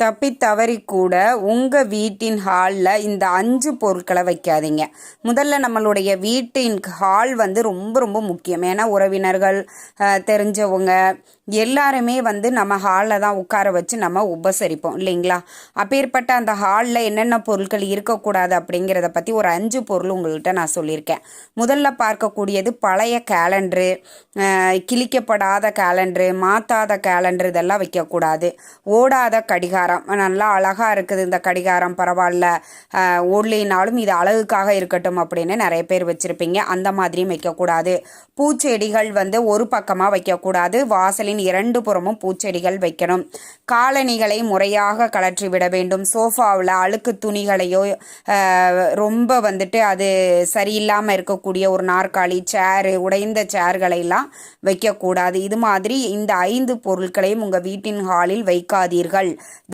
தப்பி தவறி கூட உங்கள் வீட்டின் ஹாலில் இந்த அஞ்சு பொருட்களை வைக்காதீங்க. முதல்ல நம்மளுடைய வீட்டின் ஹால் வந்து ரொம்ப ரொம்ப முக்கியம். ஏன்னா உறவினர்கள் தெரிஞ்சவங்க எல்லாருமே வந்து நம்ம ஹாலில் தான் உட்கார வச்சு நம்ம உபசரிப்போம் இல்லைங்களா? அப்பேற்பட்ட அந்த ஹாலில் என்னென்ன பொருட்கள் இருக்கக்கூடாது அப்படிங்கிறத பற்றி ஒரு அஞ்சு பொருள் உங்கள்கிட்ட நான் சொல்லியிருக்கேன். முதல்ல பார்க்கக்கூடியது பழைய கேலண்டரு கிழிக்கப்படாத கேலண்டரு மாற்றாத கேலண்டர் இதெல்லாம் வைக்கக்கூடாது. ஓடாத கடிகாரம். நல்லா அழகாக இருக்குது இந்த கடிகாரம் பரவாயில்ல. ஓடலினாலும் இது அழகுக்காக இருக்கட்டும் அப்படின்னு நிறைய பேர் வச்சுருப்பீங்க. அந்த மாதிரியும் வைக்கக்கூடாது. பூச்செடிகள் வந்து ஒரு பக்கமாக வைக்கக்கூடாது. வாசலின் இரண்டு புறமும் பூச்செடிகள் வைக்கணும். காலணிகளை முறையாக கழற்றி விட வேண்டும். சோஃபாவில் அழுக்கு துணிகளையோ ரொம்ப வந்துட்டு அது சரியில்லாமல் இருக்கக்கூடிய ஒரு நாற்காலி சேரு உடைந்த சேர்களை எல்லாம் வைக்கக்கூடாது. இது மாதிரி இந்த ஐந்து பொருட்களையும் உங்கள் வீட்டின் ஹாலில் வைக்காதீர்கள்.